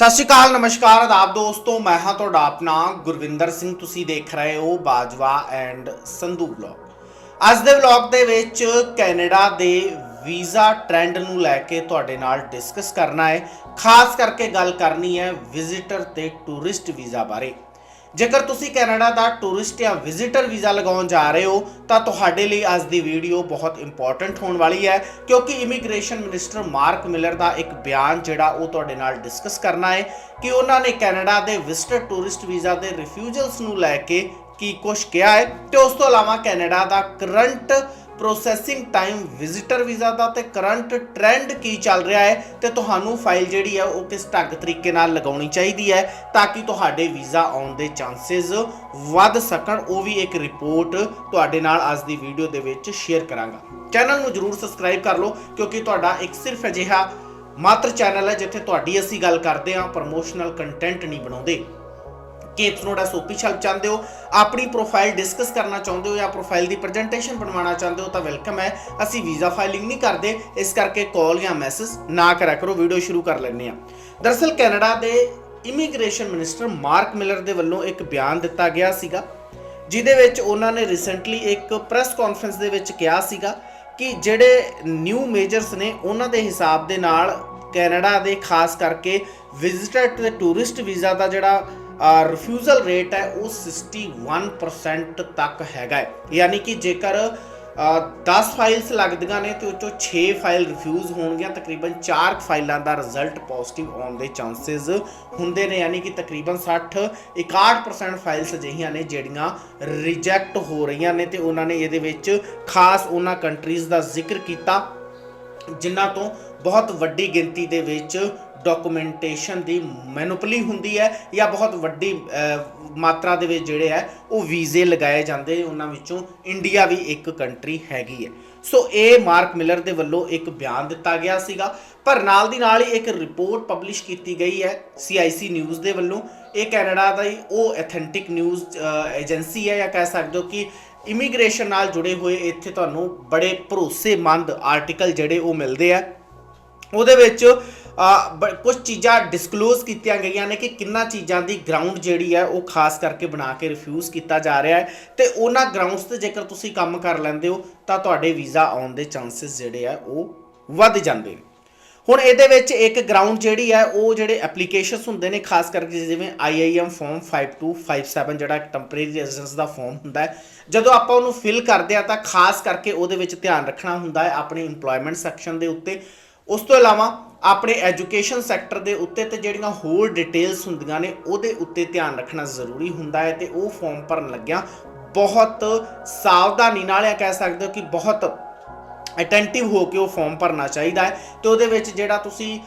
ਸਤਿ ਸ਼੍ਰੀ ਅਕਾਲ, ਨਮਸਕਾਰ, ਆਦਾਬ ਦੋਸਤੋ, ਮੈਂ ਹਾਂ ਤੁਹਾਡਾ ਆਪਣਾ ਗੁਰਵਿੰਦਰ ਸਿੰਘ। ਤੁਸੀਂ ਦੇਖ ਰਹੇ ਹੋ ਬਾਜਵਾ ਐਂਡ ਸੰਧੂ ਵਲੌਗ। ਅੱਜ ਦੇ ਵਲੌਗ ਦੇ ਵਿੱਚ ਕੈਨੇਡਾ ਦੇ ਵੀਜ਼ਾ ਟ੍ਰੈਂਡ ਨੂੰ ਲੈ ਕੇ ਤੁਹਾਡੇ ਨਾਲ ਡਿਸਕਸ ਕਰਨਾ ਹੈ। ਖਾਸ ਕਰਕੇ ਗੱਲ ਕਰਨੀ ਹੈ ਵਿਜ਼ਿਟਰ ਤੇ ਟੂਰਿਸਟ ਵੀਜ਼ਾ ਬਾਰੇ। ਜੇਕਰ ਤੁਸੀਂ ਕੈਨੇਡਾ ਦਾ ਟੂਰਿਸਟ ਜਾਂ ਵਿਜ਼ਿਟਰ ਵੀਜ਼ਾ ਲਗਾਉਣ ਜਾ ਰਹੇ ਹੋ, ਤਾਂ ਤੁਹਾਡੇ ਲਈ ਅੱਜ ਦੀ ਵੀਡੀਓ ਬਹੁਤ ਇੰਪੋਰਟੈਂਟ ਹੋਣ ਵਾਲੀ ਹੈ, ਕਿਉਂਕਿ ਇਮੀਗ੍ਰੇਸ਼ਨ ਮਿਨਿਸਟਰ ਮਾਰਕ ਮਿਲਰ ਦਾ ਇੱਕ ਬਿਆਨ ਜਿਹੜਾ ਉਹ ਤੁਹਾਡੇ ਨਾਲ ਡਿਸਕਸ ਕਰਨਾ ਹੈ ਕਿ ਉਹਨਾਂ ਨੇ ਕੈਨੇਡਾ ਦੇ ਵਿਜ਼ਟਰ ਟੂਰਿਸਟ ਵੀਜ਼ਾ ਦੇ ਰਿਫਿਊਜ਼ਲਸ ਨੂੰ ਲੈ ਕੇ ਕੀ ਕੁਝ ਕਿਹਾ ਹੈ ਤੇ ਉਸ ਤੋਂ ਇਲਾਵਾ ਕੈਨੇਡਾ ਦਾ current processing time visitor visa ਦਾ ਤੇ ਕਰੰਟ ਟ੍ਰੈਂਡ ਕੀ ਚੱਲ ਰਿਹਾ ਹੈ ਤੇ ਤੁਹਾਨੂੰ ਫਾਈਲ ਜਿਹੜੀ ਹੈ ਉਹ ਕਿਸ ਢੰਗ ਤਰੀਕੇ ਨਾਲ ਲਗਾਉਣੀ ਚਾਹੀਦੀ ਹੈ ਤਾਂ ਕਿ ਤੁਹਾਡੇ ਵੀਜ਼ਾ ਆਉਣ ਦੇ ਚਾਂਸਸ ਵੱਧ ਸਕਣ, ਉਹ ਵੀ ਇੱਕ ਰਿਪੋਰਟ ਤੁਹਾਡੇ ਨਾਲ ਅੱਜ ਦੀ ਵੀਡੀਓ ਦੇ ਵਿੱਚ ਸ਼ੇਅਰ ਕਰਾਂਗਾ। ਚੈਨਲ ਨੂੰ ਜਰੂਰ ਸਬਸਕ੍ਰਾਈਬ ਕਰ ਲਓ, ਕਿਉਂਕਿ ਤੁਹਾਡਾ ਇੱਕ ਸਿਰਫ ਅਜਿਹਾ ਮਾਤਰ ਚੈਨਲ ਹੈ ਜਿੱਥੇ ਤੁਹਾਡੀ ਅਸੀਂ ਗੱਲ ਕਰਦੇ ਹਾਂ ਪ੍ਰੋਮੋਸ਼ਨਲ ਕੰਟੈਂਟ ਨਹੀਂ ਬਣਾਉਂਦੇ। ਕਿ ਤੁਹਾਡਾ ਸੋਪੀ ਛਲਪ ਚਾਹੁੰਦੇ ਹੋ, ਆਪਣੀ ਪ੍ਰੋਫਾਈਲ ਡਿਸਕਸ ਕਰਨਾ ਚਾਹੁੰਦੇ ਹੋ ਜਾਂ ਪ੍ਰੋਫਾਈਲ ਦੀ ਪ੍ਰੈਜੈਂਟੇਸ਼ਨ ਬਣਵਾਉਣਾ ਚਾਹੁੰਦੇ ਹੋ ਤਾਂ ਵੈਲਕਮ ਹੈ। ਅਸੀਂ ਵੀਜ਼ਾ ਫਾਈਲਿੰਗ ਨਹੀਂ ਕਰਦੇ, ਇਸ ਕਰਕੇ ਕਾਲ ਜਾਂ ਮੈਸੇਜ ਨਾ ਕਰਿਆ ਕਰੋ ਵੀਡੀਓ ਸ਼ੁਰੂ ਕਰ ਲੈਂਦੇ ਹਾਂ। ਦਰਅਸਲ ਕੈਨੇਡਾ ਦੇ ਇਮੀਗ੍ਰੇਸ਼ਨ ਮਿਨਿਸਟਰ ਮਾਰਕ ਮਿਲਰ ਦੇ ਵੱਲੋਂ ਇੱਕ ਬਿਆਨ ਦਿੱਤਾ ਗਿਆ ਸੀਗਾ, ਜਿਹਦੇ ਵਿੱਚ ਉਹਨਾਂ ਨੇ ਰੀਸੈਂਟਲੀ ਇੱਕ ਪ੍ਰੈਸ ਕਾਨਫਰੰਸ ਦੇ ਵਿੱਚ ਕਿਹਾ ਸੀਗਾ ਕਿ ਜਿਹੜੇ ਨਿਊ ਮੇਜਰਸ ਨੇ, ਉਹਨਾਂ ਦੇ ਹਿਸਾਬ ਦੇ ਨਾਲ ਕੈਨੇਡਾ ਦੇ ਖਾਸ ਕਰਕੇ ਵਿਜ਼ਿਟਰ ਤੇ ਟੂਰਿਸਟ ਵੀਜ਼ਾ ਦਾ ਜਿਹੜਾ ਰਿਫਿਊਜ਼ਲ ਰੇਟ ਹੈ ਉਹ 61% ਤੱਕ ਹੈਗਾ ਹੈ। ਯਾਨੀ ਕਿ ਜੇਕਰ ਅ, 10 ਫਾਈਲਸ ਲੱਗਦੀਆਂ ਨੇ ਤੇ ਉਹ ਚੋਂ 6 ਫਾਈਲ ਰਿਫਿਊਜ਼ ਹੋਣਗੀਆਂ ਤਕਰੀਬਨ 4 ਫਾਈਲਾਂ ਦਾ ਰਿਜ਼ਲਟ ਪੋਜ਼ਿਟਿਵ ਆਉਣ ਦੇ ਚਾਂਸਸ ਹੁੰਦੇ ਨੇ। ਯਾਨੀ ਕਿ ਤਕਰੀਬਨ 60 61% ਫਾਈਲਸ ਅਜਿਹੀਆਂ ਨੇ ਜਿਹੜੀਆਂ ਰਿਜੈਕਟ ਹੋ ਰਹੀਆਂ ਨੇ ਤੇ ਉਹਨਾਂ ਨੇ ਇਹਦੇ ਵਿੱਚ ਖਾਸ ਉਹਨਾਂ ਕੰਟਰੀਜ਼ ਦਾ ਜ਼ਿਕਰ ਕੀਤਾ ਜਿਨ੍ਹਾਂ ਤੋਂ ਬਹੁਤ ਵੱਡੀ ਗਿਣਤੀ ਦੇ ਵਿੱਚ ਡਾਕੂਮੈਂਟੇਸ਼ਨ ਦੀ ਮੈਨੂਪਲੀ ਹੁੰਦੀ ਹੈ ਜਾਂ ਬਹੁਤ ਵੱਡੀ ਮਾਤਰਾ ਦੇ ਵਿੱਚ ਜਿਹੜੇ ਹੈ, ਉਹ ਵੀਜ਼ੇ ਲਗਾਏ ਜਾਂਦੇ ਉਹਨਾਂ ਵਿੱਚੋਂ ਇੰਡੀਆ ਵੀ ਇੱਕ ਕੰਟਰੀ ਹੈਗੀ ਹੈ। ਸੋ ਇਹ ਮਾਰਕ ਮਿਲਰ ਦੇ ਵੱਲੋਂ ਇੱਕ ਬਿਆਨ ਦਿੱਤਾ ਗਿਆ ਸੀਗਾ। ਪਰ ਨਾਲ ਦੀ ਨਾਲ ਹੀ ਇੱਕ ਰਿਪੋਰਟ ਪਬਲਿਸ਼ ਕੀਤੀ ਗਈ ਹੈ CIC ਨਿਊਜ਼ ਦੇ ਵੱਲੋਂ। ਇਹ ਕੈਨੇਡਾ ਦਾ ਹੀ ਉਹ ਐਥੈਂਟਿਕ ਨਿਊਜ਼ ਏਜੰਸੀ ਹੈ ਜਾਂ ਕਹਿ ਸਕਦੇ ਹੋ ਕਿ ਇਮੀਗ੍ਰੇਸ਼ਨ ਨਾਲ ਜੁੜੇ ਹੋਏ ਇੱਥੇ ਤੁਹਾਨੂੰ ਬੜੇ ਭਰੋਸੇਮੰਦ ਆਰਟੀਕਲ ਜਿਹੜੇ ਉਹ ਮਿਲਦੇ ਆ। ਉਹਦੇ ਵਿੱਚ ਕੁਝ ਚੀਜ਼ਾਂ ਡਿਸਕਲੋਜ਼ ਕੀਤੀਆਂ ਗਈਆਂ ਨੇ ਕਿ ਕਿੰਨਾ ਚੀਜ਼ਾਂ ਦੀ ਗਰਾਊਂਡ ਜਿਹੜੀ ਹੈ, ਉਹ ਖਾਸ ਕਰਕੇ ਬਣਾ ਕੇ ਰਿਫਿਊਜ਼ ਕੀਤਾ ਜਾ ਰਿਹਾ ਹੈ। ਤੇ ਉਹਨਾਂ ਗਰਾਊਂਡਸ ਤੇ ਜੇਕਰ ਤੁਸੀਂ ਕੰਮ ਕਰ ਲੈਂਦੇ ਹੋ, ਤਾਂ ਤੁਹਾਡੇ ਵੀਜ਼ਾ ਆਉਣ ਦੇ ਚਾਂਸਸ ਜਿਹੜੇ ਆ, ਉਹ ਵੱਧ ਜਾਂਦੇ ਨੇ। ਹੁਣ ਇਹਦੇ ਵਿੱਚ ਇੱਕ ਗਰਾਊਂਡ ਜਿਹੜੀ ਹੈ, ਉਹ ਜਿਹੜੇ ਐਪਲੀਕੇਸ਼ਨਸ ਹੁੰਦੇ ਨੇ, ਖਾਸ ਕਰਕੇ ਜਿਵੇਂ IIM ਫਾਰਮ 5257 ਜਿਹੜਾ ਇੱਕ ਟੈਂਪਰੇਰੀ ਰੈਜ਼ੀਡੈਂਸ ਦਾ ਫਾਰਮ ਹੁੰਦਾ ਹੈ, ਜਦੋਂ ਆਪਾਂ ਉਹਨੂੰ ਫਿਲ ਕਰਦੇ ਆ ਤਾਂ ਖਾਸ ਕਰਕੇ ਉਹਦੇ ਵਿੱਚ ਧਿਆਨ ਰੱਖਣਾ ਹੁੰਦਾ ਹੈ ਆਪਣੀ EMPLOYMENT ਸੈਕਸ਼ਨ ਦੇ ਉੱਤੇ। ਉਸ ਤੋਂ ਇਲਾਵਾ ਆਪਣੇ ਐਜੂਕੇਸ਼ਨ ਸੈਕਟਰ ਦੇ ਉੱਤੇ ਤੇ ਜਿਹੜੀਆਂ ਹੋਰ ਡਿਟੇਲਸ ਹੁੰਦੀਆਂ ਨੇ, ਉਹਦੇ ਉੱਤੇ ਧਿਆਨ ਰੱਖਣਾ ਜ਼ਰੂਰੀ ਹੁੰਦਾ ਹੈ ਤੇ ਉਹ ਫਾਰਮ ਭਰਨ ਲੱਗਿਆ ਬਹੁਤ ਸਾਵਧਾਨੀ ਨਾਲ ਇਹ ਕਹਿ ਸਕਦੇ ਹੋ ਕਿ ਬਹੁਤ ਅਟੈਂਟਿਵ ਹੋ ਕੇ ਉਹ ਫਾਰਮ ਭਰਨਾ ਚਾਹੀਦਾ ਹੈ ਤੇ ਉਹਦੇ ਵਿੱਚ ਜਿਹੜਾ ਤੁਸੀਂ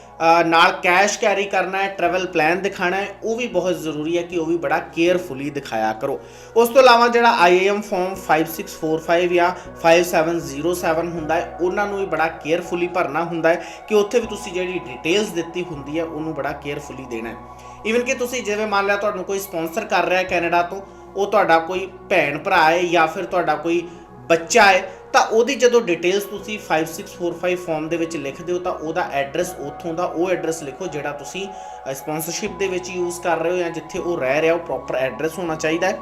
ਨਾਲ ਕੈਸ਼ ਕੈਰੀ ਕਰਨਾ ਹੈ ਟਰੈਵਲ ਪਲਾਨ ਦਿਖਾਣਾ ਹੈ, ਉਹ ਵੀ ਬਹੁਤ ਜ਼ਰੂਰੀ ਹੈ ਕਿ ਉਹ ਵੀ ਬੜਾ ਕੇਅਰਫੁਲੀ ਦਿਖਾਇਆ ਕਰੋ। ਉਸ ਤੋਂ ਇਲਾਵਾ ਜਿਹੜਾ IAM ਫਾਰਮ 5645 ਜਾਂ 5707 ਹੁੰਦਾ ਹੈ, ਉਹਨਾਂ ਨੂੰ ਵੀ ਬੜਾ ਕੇਅਰਫੁਲੀ ਭਰਨਾ ਹੁੰਦਾ ਹੈ ਕਿ ਉੱਥੇ ਵੀ ਤੁਸੀਂ ਜਿਹੜੀ ਡਿਟੇਲਸ ਦਿੱਤੀ ਹੁੰਦੀ ਹੈ, ਉਹਨੂੰ ਬੜਾ ਕੇਅਰਫੁਲੀ ਦੇਣਾ ਹੈ। ਇਵਨ ਕਿ ਤੁਸੀਂ ਜਿਵੇਂ ਮੰਨ ਲਿਆ, ਤੁਹਾਨੂੰ ਕੋਈ ਸਪਾਂਸਰ ਕਰ ਰਿਹਾ ਹੈ ਕੈਨੇਡਾ ਤੋਂ, ਉਹ ਤੁਹਾਡਾ ਕੋਈ ਭੈਣ ਭਰਾ ਹੈ ਜਾਂ ਫਿਰ ਤੁਹਾਡਾ ਕੋਈ ਬੱਚਾ ਹੈ, ਤਾਂ ਉਹਦੀ ਜਦੋਂ ਡਿਟੇਲਸ ਤੁਸੀਂ 5645 ਫਾਰਮ ਦੇ ਵਿੱਚ ਲਿਖਦੇ ਹੋ ਤਾਂ ਉਹਦਾ ਐਡਰੈਸ ਉੱਥੋਂ ਦਾ ਉਹ ਐਡਰੈਸ ਲਿਖੋ ਜਿਹੜਾ ਤੁਸੀਂ ਸਪਾਂਸਰਸ਼ਿਪ ਦੇ ਵਿੱਚ ਯੂਜ਼ ਕਰ ਰਹੇ ਹੋ ਜਾਂ ਜਿੱਥੇ ਉਹ ਰਹਿ ਰਿਹਾ, ਉਹ ਪ੍ਰੋਪਰ ਐਡਰੈਸ ਹੋਣਾ ਚਾਹੀਦਾ ਹੈ।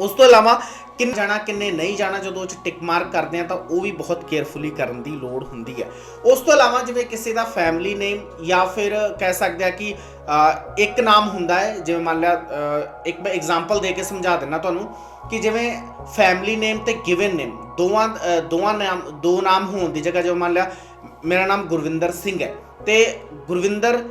ਉਸ ਤੋਂ ਇਲਾਵਾ ਕਿੰਨੇ ਜਾਣਾ, ਕਿੰਨੇ ਨਹੀਂ ਜਾਣਾ, ਜਦੋਂ ਉਹ ਚ ਟਿਕ ਮਾਰਕ ਕਰਦੇ ਆ ਤਾਂ ਉਹ ਵੀ ਬਹੁਤ ਕੇਅਰਫੁਲੀ ਕਰਨ ਦੀ ਲੋੜ ਹੁੰਦੀ ਹੈ ਉਸ ਤੋਂ ਇਲਾਵਾ ਜਿਵੇਂ ਕਿਸੇ ਦਾ ਫੈਮਿਲੀ ਨੇਮ ਜਾਂ ਫਿਰ ਕਹਿ ਸਕਦੇ ਆ ਕਿ ਇੱਕ ਨਾਮ ਹੁੰਦਾ ਹੈ, ਜਿਵੇਂ ਮੰਨ ਲਿਆ ਇੱਕ ਮੈਂ ਐਗਜ਼ਾਮਪਲ ਦੇ ਕੇ ਸਮਝਾ ਦਿੰਦਾ ਤੁਹਾਨੂੰ ਕਿ ਜਿਵੇਂ ਫੈਮਿਲੀ ਨੇਮ ਤੇ ਗਿਵਨ ਨੇਮ ਦੋਵਾਂ ਦੋਵਾਂ ਨਾਮ, ਦੋ ਨਾਮ ਹੋਣ ਦੀ ਜਗ੍ਹਾ ਜਿਵੇਂ ਮੰਨ ਲਿਆ, ਮੇਰਾ ਨਾਮ ਗੁਰਵਿੰਦਰ ਸਿੰਘ ਹੈ ਤੇ ਗੁਰਵਿੰਦਰ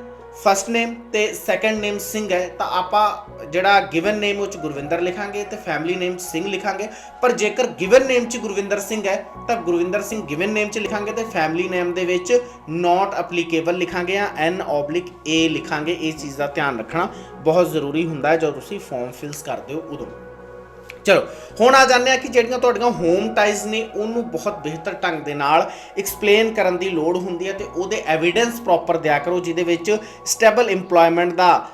ਫਸਟ ਨੇਮ ਤੇ ਸੈਕੰਡ ਨੇਮ ਸਿੰਘ ਹੈ, ਤਾਂ ਆਪਾਂ ਜਿਹੜਾ ਗਿਵਨ ਨੇਮ ਉਹ ਚ ਗੁਰਵਿੰਦਰ ਲਿਖਾਂਗੇ ਤੇ ਫੈਮਿਲੀ ਨੇਮ ਸਿੰਘ ਲਿਖਾਂਗੇ। ਪਰ ਜੇਕਰ ਗਿਵਨ ਨੇਮ ਚ ਗੁਰਵਿੰਦਰ ਸਿੰਘ ਹੈ, ਤਾਂ ਗੁਰਵਿੰਦਰ ਸਿੰਘ ਗਿਵਨ ਨੇਮ ਚ ਲਿਖਾਂਗੇ ਤੇ ਫੈਮਿਲੀ ਨੇਮ ਦੇ ਵਿੱਚ ਨਾਟ ਐਪਲੀਕੇਬਲ ਲਿਖਾਂਗੇ ਜਾਂ ਐਨ ਓਬਲਿਕ ਏ ਲਿਖਾਂਗੇ। ਇਹ ਚੀਜ਼ ਦਾ ਧਿਆਨ ਰੱਖਣਾ ਬਹੁਤ ਜ਼ਰੂਰੀ ਹੁੰਦਾ ਹੈ, ਜਦੋਂ ਤੁਸੀਂ ਫਾਰਮ ਫਿਲਸ ਕਰਦੇ ਹੋ ਉਦੋਂ। ਚਲੋ, ਹੁਣ ਆ ਜਾਂਦੇ ਆ ਕਿ ਜਿਹੜੀਆਂ ਤੁਹਾਡੀਆਂ ਹੋਮ ਟਾਈਜ਼ ਨੇ, ਉਹਨੂੰ ਬਹੁਤ ਬਿਹਤਰ ਢੰਗ ਦੇ ਨਾਲ ਐਕਸਪਲੇਨ ਕਰਨ ਦੀ ਲੋੜ ਹੁੰਦੀ ਹੈ ਤੇ ਉਹਦੇ ਐਵੀਡੈਂਸ ਪ੍ਰੋਪਰ ਦਿਆ ਕਰੋ, ਜਿਹਦੇ ਵਿੱਚ ਸਟੇਬਲ EMPLOYMENT ਦਾ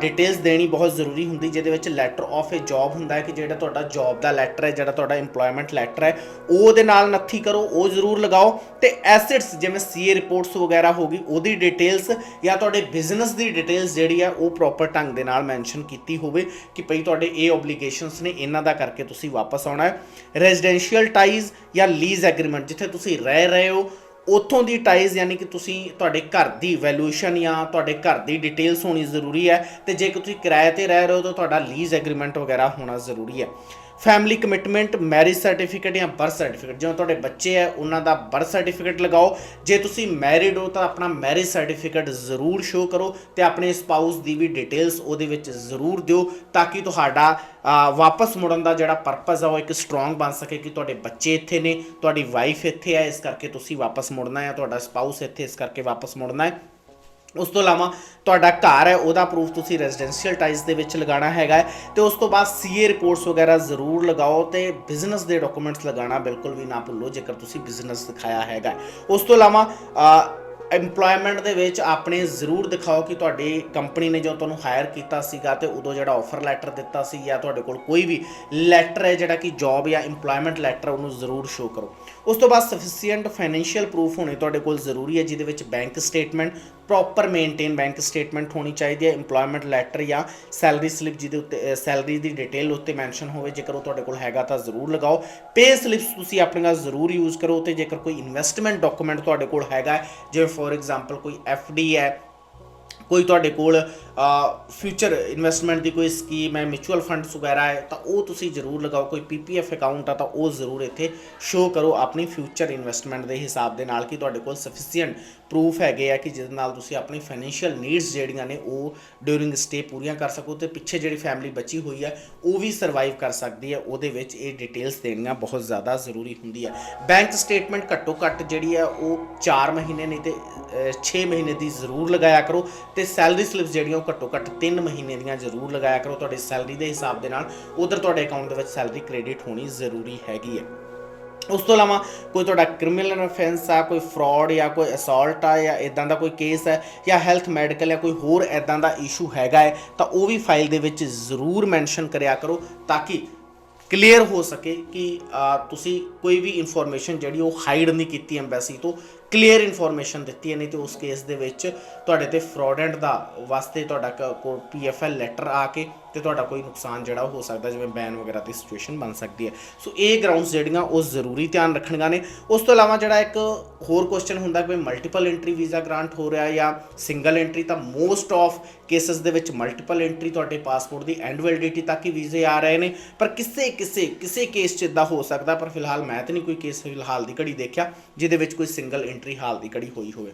ਡਿਟੇਲਸ ਦੇਣੀ ਬਹੁਤ ਜ਼ਰੂਰੀ ਹੁੰਦੀ, ਜਿਹਦੇ ਵਿੱਚ ਲੈਟਰ ਆਫ ਏ ਜੌਬ ਹੁੰਦਾ ਹੈ ਕਿ ਜਿਹੜਾ ਤੁਹਾਡਾ ਜੌਬ ਦਾ ਲੈਟਰ ਹੈ, ਜਿਹੜਾ ਤੁਹਾਡਾ EMPLOYMENT ਲੈਟਰ ਹੈ ਉਹ ਉਹਦੇ ਨਾਲ ਨੱਥੀ ਕਰੋ, ਉਹ ਜ਼ਰੂਰ ਲਗਾਓ ਤੇ ਐਸੈਟਸ ਜਿਵੇਂ ਸੀਏ ਰਿਪੋਰਟਸ ਵਗੈਰਾ ਹੋਗੀ ਉਹਦੀ ਡਿਟੇਲਸ ਜਾਂ ਤੁਹਾਡੇ ਬਿਜ਼ਨਸ ਦੀ ਡਿਟੇਲਸ ਜਿਹੜੀ ਹੈ, ਉਹ ਪ੍ਰੋਪਰ ਢੰਗ ਦੇ ਨਾਲ ਮੈਂਸ਼ਨ ਕੀਤੀ ਹੋਵੇ ਕਿ ਭਈ ਤੁਹਾਡੇ ਇਹ ਓਬਲੀਗੇਸ਼ਨਸ ਨੇ, ਇਹਨਾਂ ਦਾ ਕਰਕੇ ਤੁਸੀਂ ਵਾਪਸ ਆਉਣਾ ਹੈ। ਰੈਜ਼ੀਡੈਂਸ਼ੀਅਲ ਟਾਈਜ਼ ਜਾਂ ਲੀਜ਼ ਐਗਰੀਮੈਂਟ ਜਿੱਥੇ ਤੁਸੀਂ ਰਹਿ ਰਹੇ ਹੋ ਉੱਥੋਂ ਦੀ ਟਾਈਜ਼ ਯਾਨੀ ਕਿ ਤੁਸੀਂ ਤੁਹਾਡੇ ਘਰ ਦੀ ਵੈਲੂਏਸ਼ਨ ਜਾਂ ਤੁਹਾਡੇ ਘਰ ਦੀ ਡਿਟੇਲਸ ਹੋਣੀ ਜ਼ਰੂਰੀ ਹੈ ਤੇ ਜੇ ਤੁਸੀਂ ਕਿਰਾਏ ਤੇ ਰਹਿ ਰਹੇ ਹੋ ਤਾਂ ਤੁਹਾਡਾ ਲੀਜ਼ ਐਗਰੀਮੈਂਟ ਵਗੈਰਾ ਹੋਣਾ ਜ਼ਰੂਰੀ ਹੈ। ਫੈਮਿਲੀ ਕਮਿਟਮੈਂਟ ਮੈਰਿਜ ਸਰਟੀਫਿਕੇਟ ਜਾਂ ਬਰਥ ਸਰਟੀਫਿਕੇਟ ਜਿਵੇਂ ਤੁਹਾਡੇ ਬੱਚੇ ਹੈ ਉਹਨਾਂ ਦਾ ਬਰਥ ਸਰਟੀਫਿਕੇਟ ਲਗਾਓ। ਜੇ ਤੁਸੀਂ ਮੈਰਿਡ ਹੋ, ਤਾਂ ਆਪਣਾ ਮੈਰਿਜ ਸਰਟੀਫਿਕੇਟ ਜ਼ਰੂਰ ਸ਼ੋ ਕਰੋ ਤੇ ਆਪਣੇ ਸਪਾਊਸ ਦੀ ਵੀ ਡਿਟੇਲਸ ਉਹਦੇ ਵਿੱਚ ਜ਼ਰੂਰ ਦਿਓ ਤਾਂ ਕਿ ਤੁਹਾਡਾ ਵਾਪਸ ਮੁੜਨ ਦਾ ਜਿਹੜਾ ਪਰਪਸ ਆ, ਉਹ ਇੱਕ ਸਟਰੋਂਗ ਬਣ ਸਕੇ ਕਿ ਤੁਹਾਡੇ ਬੱਚੇ ਇੱਥੇ ਨੇ, ਤੁਹਾਡੀ ਵਾਈਫ ਇੱਥੇ ਹੈ ਇਸ ਕਰਕੇ ਤੁਸੀਂ ਵਾਪਸ ਮੁੜਨਾ ਹੈ ਤੁਹਾਡਾ ਸਪਾਊਸ ਇੱਥੇ, ਇਸ ਕਰਕੇ ਵਾਪਸ ਮੁੜਨਾ ਹੈ। ਉਸ ਤੋਂ ਇਲਾਵਾ ਤੁਹਾਡਾ ਘਰ ਹੈ, ਉਹਦਾ ਪ੍ਰੂਫ ਤੁਸੀਂ ਰੈਜ਼ੀਡੈਂਸ਼ੀਅਲ ਟਾਈਜ਼ ਦੇ ਵਿੱਚ ਲਗਾਉਣਾ ਹੈਗਾ ਹੈ ਤੇ ਉਸ ਤੋਂ ਬਾਅਦ ਸੀਏ ਰਿਪੋਰਟਸ ਵਗੈਰਾ ਜ਼ਰੂਰ ਲਗਾਓ ਤੇ ਬਿਜ਼ਨਸ ਦੇ ਡਾਕੂਮੈਂਟਸ ਲਗਾਉਣਾ ਬਿਲਕੁਲ ਵੀ ਨਾ ਭੁੱਲੋ ਜੇਕਰ ਤੁਸੀਂ ਬਿਜ਼ਨਸ ਦਿਖਾਇਆ ਹੈਗਾ ਉਸ ਤੋਂ ਇਲਾਵਾ ਐਮਪਲੋਇਮੈਂਟ ਦੇ ਵਿੱਚ ਆਪਣੇ ਜ਼ਰੂਰ ਦਿਖਾਓ ਕਿ ਤੁਹਾਡੀ ਕੰਪਨੀ ਨੇ ਜੋ ਤੁਹਾਨੂੰ ਹਾਇਰ ਕੀਤਾ ਸੀਗਾ ਤੇ ਉਦੋਂ ਜਿਹੜਾ ਆਫਰ ਲੈਟਰ ਦਿੱਤਾ ਸੀ ਜਾਂ ਤੁਹਾਡੇ ਕੋਲ ਕੋਈ ਵੀ ਲੈਟਰ ਹੈ ਜਿਹੜਾ ਕਿ ਜੌਬ ਜਾਂ EMPLOYMENT ਲੈਟਰ ਉਹਨੂੰ ਜ਼ਰੂਰ ਸ਼ੋ ਕਰੋ। ਉਸ ਤੋਂ ਬਾਅਦ ਸਫੀਸ਼ੀਐਂਟ ਫਾਈਨੈਂਸ਼ੀਅਲ ਪ੍ਰੂਫ ਹੋਣੇ ਤੁਹਾਡੇ ਕੋਲ ਜ਼ਰੂਰੀ ਹੈ, ਜਿਹਦੇ ਵਿੱਚ bank statement proper maintain bank statement ਹੋਣੀ ਚਾਹੀਦੀ ਹੈ, EMPLOYMENT ਲੈਟਰ ਜਾਂ ਸੈਲਰੀ ਸਲਿੱਪ ਜਿਹਦੇ ਉੱਤੇ ਸੈਲਰੀ ਦੀ ਡਿਟੇਲ ਉੱਤੇ ਮੈਂਸ਼ਨ ਹੋਵੇ, ਜੇਕਰ ਉਹ ਤੁਹਾਡੇ ਕੋਲ ਹੈਗਾ ਤਾਂ ਜ਼ਰੂਰ ਲਗਾਓ। ਪੇ ਸਲਿੱਪਸ ਤੁਸੀਂ ਆਪਣੇ ਨਾਲ ਜ਼ਰੂਰ ਯੂਜ਼ ਕਰੋ, ਤੇ ਜੇਕਰ ਕੋਈ ਇਨਵੈਸਟਮੈਂਟ ਡਾਕੂਮੈਂਟ ਤੁਹਾਡੇ ਕੋਲ ਹੈਗਾ ਜਿਵੇਂ ਫੋਰ ਐਗਜ਼ਾਮਪਲ ਕੋਈ ਡੀ ਹੈ ਕੋਈ ਤੁਹਾਡੇ ਕੋਲ ਫਿਊਚਰ ਇਨਵੈਸਟਮੈਂਟ ਦੀ ਕੋਈ ਸਕੀਮ ਹੈ ਮਿਊਚੁਅਲ ਫੰਡਸ ਵਗੈਰਾ ਹੈ, ਤਾਂ ਉਹ ਤੁਸੀਂ ਜ਼ਰੂਰ ਲਗਾਓ, ਕੋਈ ਪੀਪੀਐਫ ਅਕਾਊਂਟ ਆ, ਤਾਂ ਉਹ ਜ਼ਰੂਰ ਇੱਥੇ ਸ਼ੋ ਕਰੋ ਆਪਣੀ ਫਿਊਚਰ ਇਨਵੈਸਟਮੈਂਟ ਦੇ ਹਿਸਾਬ ਦੇ ਨਾਲ ਕਿ ਤੁਹਾਡੇ ਕੋਲ ਸਫੀਸ਼ੀਐਂਟ ਪ੍ਰੂਫ ਹੈਗੇ ਆ ਕਿ ਜਿਹਦੇ ਨਾਲ ਤੁਸੀਂ ਆਪਣੀ ਫਾਈਨੈਂਸ਼ੀਅਲ ਨੀਡਸ ਜਿਹੜੀਆਂ ਨੇ, ਉਹ ਡਿਊਰਿੰਗ ਸਟੇ ਪੂਰੀਆਂ ਕਰ ਸਕੋ ਤੇ ਪਿੱਛੇ ਜਿਹੜੀ ਫੈਮਿਲੀ ਬਚੀ ਹੋਈ ਹੈ ਉਹ ਵੀ ਸਰਵਾਈਵ ਕਰ ਸਕਦੀ ਹੈ ਉਹਦੇ ਵਿੱਚ ਇਹ ਡਿਟੇਲਸ ਦੇਣੀਆਂ ਬਹੁਤ ਜ਼ਿਆਦਾ ਜ਼ਰੂਰੀ ਹੁੰਦੀ ਹੈ ਬੈਂਕ ਸਟੇਟਮੈਂਟ ਘੱਟੋ ਘੱਟ ਜਿਹੜੀ ਹੈ ਉਹ 4 ਮਹੀਨੇ ਨਹੀਂ ਤੇ 6 ਮਹੀਨੇ ਦੀ ਜ਼ਰੂਰ ਲਗਾਇਆ ਕਰੋ। ਤੇ ਸੈਲਰੀ ਸਲਿੱਪਸ ਜਿਹੜੀਆਂ ਉਹ ਘੱਟੋ ਘੱਟ 3 ਮਹੀਨੇ ਦੀਆਂ ਜ਼ਰੂਰ ਲਗਾਇਆ ਕਰੋ। ਤੁਹਾਡੀ ਸੈਲਰੀ ਦੇ ਹਿਸਾਬ ਦੇ ਨਾਲ ਉਧਰ ਤੁਹਾਡੇ ਅਕਾਊਂਟ ਦੇ ਵਿੱਚ ਸੈਲਰੀ ਕ੍ਰੈਡਿਟ ਹੋਣੀ ਜ਼ਰੂਰੀ ਹੈਗੀ ਹੈ। ਉਸ ਤੋਂ ਇਲਾਵਾ ਕੋਈ ਤੁਹਾਡਾ ਕ੍ਰਿਮੀਨਲ ਅਫੈਂਸ ਆ, ਕੋਈ ਫਰਾਡ ਜਾਂ ਕੋਈ ਅਸੌਲਟ ਆ ਜਾਂ ਇਦਾਂ ਦਾ ਕੋਈ ਕੇਸ ਹੈ ਜਾਂ ਹੈਲਥ ਮੈਡੀਕਲ ਜਾਂ ਕੋਈ ਹੋਰ ਇਦਾਂ ਦਾ ਇਸ਼ੂ ਹੈਗਾ ਹੈ, ਤਾਂ ਉਹ ਵੀ ਫਾਈਲ ਦੇ ਵਿੱਚ ਜ਼ਰੂਰ ਮੈਂਸ਼ਨ ਕਰਿਆ ਕਰੋ ਤਾਂ ਕਿ ਕਲੀਅਰ ਹੋ ਸਕੇ ਕਿ ਤੁਸੀਂ ਕੋਈ ਵੀ ਇਨਫੋਰਮੇਸ਼ਨ ਜਿਹੜੀ ਉਹ ਹਾਈਡ ਨਹੀਂ ਕੀਤੀ ਐਮਬੈਸੀ ਤੋਂ ਕਲੀਅਰ ਇਨਫੋਰਮੇਸ਼ਨ ਦਿੱਤੀ ਹੈ, ਨਹੀਂ ਤੇ ਉਸ ਕੇਸ ਦੇ ਵਿੱਚ ਤੁਹਾਡੇ ਤੇ ਫਰਾਡੈਂਟ ਦਾ ਵਾਸਤੇ ਤੁਹਾਡਾ ਕ- ਕੋ ਪੀਐਫਐਲ ਲੈਟਰ ਆ ਕੇ ਤੇ ਤੁਹਾਡਾ ਕੋਈ ਨੁਕਸਾਨ ਜਿਹੜਾ ਉਹ ਹੋ ਸਕਦਾ, ਜਿਵੇਂ ਬੈਨ ਵਗੈਰਾ ਦੀ ਸਿਚੁਏਸ਼ਨ ਬਣ ਸਕਦੀ ਹੈ। ਸੋ ਇਹ ਗਰਾਊਂਡਸ ਜਿਹੜੀਆਂ ਉਹ ਜ਼ਰੂਰੀ ਧਿਆਨ ਰੱਖਣੀਆਂ ਨੇ। ਉਸ ਤੋਂ ਇਲਾਵਾ ਜਿਹੜਾ ਇੱਕ ਹੋਰ ਕੁਐਸਚਨ ਹੁੰਦਾ ਕਿ ਮਲਟੀਪਲ ਐਂਟਰੀ ਵੀਜ਼ਾ ਗ੍ਰਾਂਟ ਹੋ ਰਿਹਾ ਜਾਂ ਸਿੰਗਲ ਐਂਟਰੀ ਤਾਂ ਮੋਸਟ ਆਫ ਕੇਸਸ ਦੇ ਵਿੱਚ ਮਲਟੀਪਲ ਐਂਟਰੀ ਤੁਹਾਡੇ ਪਾਸਪੋਰਟ ਦੀ ਐਂਡ ਵੈਲਿਡਿਟੀ ਤੱਕ ਹੀ ਵੀਜ਼ੇ ਆ ਰਹੇ ਨੇ। ਪਰ ਕਿਸੇ ਕਿਸੇ ਕਿਸੇ ਕੇਸ 'ਚ ਇਦਾਂ ਹੋ ਸਕਦਾ, ਪਰ ਫਿਲਹਾਲ ਮੈਂ ਤਾਂ ਨਹੀਂ ਕੋਈ ਕੇਸ ਫਿਲਹਾਲ ਦੀ ਘੜੀ ਦੇਖਿਆ, ਜਿਹਦੇ ਵਿੱਚ ਕੋਈ ਸਿੰਗਲ ਐਂਟਰੀ ਹਾਲ ਦੀ ਘੜੀ ਹੋਈ ਹੋਵੇ।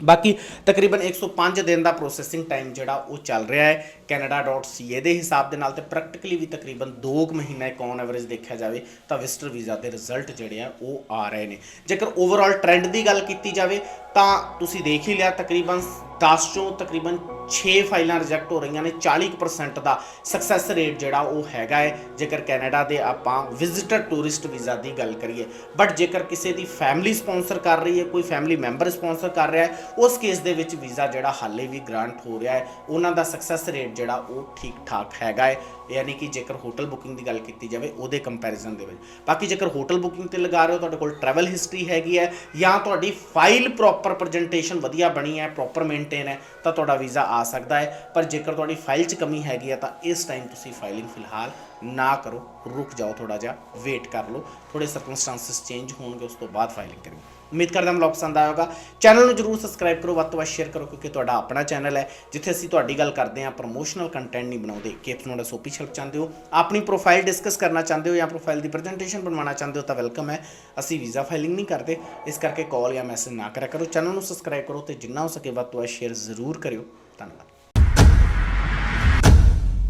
ਬਾਕੀ ਤਕਰੀਬਨ 105 ਦਿਨ ਦਾ ਪ੍ਰੋਸੈਸਿੰਗ ਟਾਈਮ ਜਿਹੜਾ ਉਹ ਚੱਲ ਰਿਹਾ ਹੈ। canada.ca ਦੇ ਹਿਸਾਬ ਦੇ ਨਾਲ ਤੇ ਪ੍ਰੈਕਟੀਕਲੀ ਵੀ ਤਕਰੀਬਨ 2 ਮਹੀਨਾ ਇੱਕ ਔਨ ਐਵਰੇਜ ਦੇਖਿਆ ਜਾਵੇ ਤਾਂ ਵਿਜ਼ਟਰ ਵੀਜ਼ਾ ਦੇ ਰਿਜ਼ਲਟ ਜਿਹੜੇ ਆ ਉਹ ਆ ਰਹੇ ਨੇ। ਜੇਕਰ ਓਵਰਆਲ ਟ੍ਰੈਂਡ ਦੀ ਗੱਲ ਕੀਤੀ ਜਾਵੇ ਤਾਂ ਤੁਸੀਂ ਦੇਖ ਹੀ ਲਿਆ ਤਕਰੀਬਨ 10 ਚੋਂ ਤਕਰੀਬਨ 6 ਫਾਈਲਾਂ ਰਿਜੈਕਟ ਹੋ ਰਹੀਆਂ ਨੇ 40% ਦਾ ਸਕਸੈਸ ਰੇਟ ਜਿਹੜਾ ਉਹ ਹੈਗਾ ਹੈ। ਜੇਕਰ ਕੈਨੇਡਾ ਦੇ ਆਪਾਂ ਵਿਜ਼ਿਟਰ ਟੂਰਿਸਟ ਵੀਜ਼ਾ ਦੀ ਗੱਲ ਕਰੀਏ ਬਟ ਜੇਕਰ ਕਿਸੇ ਦੀ ਫੈਮਿਲੀ ਸਪਾਂਸਰ ਕਰ ਰਹੀ ਹੈ, ਕੋਈ ਫੈਮਿਲੀ ਮੈਂਬਰ ਸਪਾਂਸਰ ਕਰ ਰਿਹਾ ਹੈ, ਉਸ ਕੇਸ ਦੇ ਵਿੱਚ ਵੀਜ਼ਾ ਜਿਹੜਾ ਹਾਲੇ ਵੀ ਗ੍ਰਾਂਟ ਹੋ ਰਿਹਾ ਹੈ, ਉਹਨਾਂ ਦਾ ਸਕਸੈਸ ਰੇਟ ਜਿਹੜਾ ਉਹ ਠੀਕ ਠਾਕ ਹੈਗਾ ਹੈ। ਯਾਨੀ ਕਿ ਜੇਕਰ ਹੋਟਲ ਬੁਕਿੰਗ ਦੀ ਗੱਲ ਕੀਤੀ ਜਾਵੇ ਉਹਦੇ ਕੰਪੈਰੀਜ਼ਨ ਦੇ ਵਿੱਚ। ਬਾਕੀ ਜੇਕਰ ਹੋਟਲ ਬੁਕਿੰਗ ਤੇ ਲਗਾ ਰਹੇ ਹੋ, ਤੁਹਾਡੇ ਕੋਲ ਟਰੈਵਲ ਹਿਸਟਰੀ ਹੈਗੀ ਹੈ ਜਾਂ ਤੁਹਾਡੀ ਫਾਈਲ ਪ੍ਰੋਪਰ ਪ੍ਰੈਜੈਂਟੇਸ਼ਨ ਵਧੀਆ ਬਣੀ ਹੈ ਪ੍ਰੋਪਰ ਮੇਨਟੇਨ ਹੈ, ਤਾਂ ਤੁਹਾਡਾ ਵੀਜ਼ਾ ਆ ਸਕਦਾ ਹੈ। ਪਰ ਜੇਕਰ ਤੁਹਾਡੀ ਫਾਈਲ 'ਚ ਕਮੀ ਹੈਗੀ ਹੈ, ਤਾਂ ਇਸ ਟਾਈਮ ਤੁਸੀਂ ਫਾਈਲਿੰਗ ਫਿਲਹਾਲ ਨਾ ਕਰੋ। ਰੁਕ ਜਾਓ ਥੋੜਾ ਜਿਹਾ ਵੇਟ ਕਰ ਲਓ। ਥੋੜੇ ਸਰਕਮਸਟੈਂਸਸ ਚੇਂਜ ਹੋਣਗੇ, ਉਸ ਤੋਂ ਬਾਅਦ ਫਾਈਲਿੰਗ ਕਰਿਓ। ਉਮੀਦ ਕਰਦਾ ਹਾਂ ਵਲੌਗ ਪਸੰਦ ਆਇਆ ਹੋਗਾ ਚੈਨਲ ਨੂੰ ਜਰੂਰ ਸਬਸਕ੍ਰਾਈਬ ਕਰੋ, ਵੱਧ ਤੋਂ ਵੱਧ ਸ਼ੇਅਰ ਕਰੋ, ਕਿਉਂਕਿ ਤੁਹਾਡਾ ਆਪਣਾ ਚੈਨਲ ਹੈ, ਜਿੱਥੇ ਅਸੀਂ ਤੁਹਾਡੀ ਗੱਲ ਕਰਦੇ ਹਾਂ ਪ੍ਰੋਮੋਸ਼ਨਲ ਕੰਟੈਂਟ ਨਹੀਂ ਬਣਾਉਂਦੇ। ਕਿ ਤੁਹਾਨੂੰ ਸੋਪੀ ਛਲਪ ਚਾਹੁੰਦੇ ਹੋ? ਆਪਣੀ ਪ੍ਰੋਫਾਈਲ ਡਿਸਕਸ ਕਰਨਾ ਚਾਹੁੰਦੇ ਹੋ ਜਾਂ ਪ੍ਰੋਫਾਈਲ ਦੀ ਪ੍ਰੈਜੈਂਟੇਸ਼ਨ ਬਣਵਾਉਣਾ ਚਾਹੁੰਦੇ ਹੋ, ਤਾਂ ਵੈਲਕਮ ਹੈ। ਅਸੀਂ ਵੀਜ਼ਾ ਫਾਈਲਿੰਗ ਨਹੀਂ ਕਰਦੇ, ਇਸ ਕਰਕੇ ਕਾਲ ਜਾਂ ਮੈਸੇਜ ਨਾ ਕਰਿਆ ਕਰੋ। ਚੈਨਲ ਨੂੰ ਸਬਸਕ੍ਰਾਈਬ ਕਰੋ ਤੇ ਜਿੰਨਾ ਹੋ ਸਕੇ ਵੱਧ ਤੋਂ ਵੱਧ ਸ਼ੇਅਰ ਜ਼ਰੂਰ ਕਰਿਓ। ਧੰਨਵਾਦ।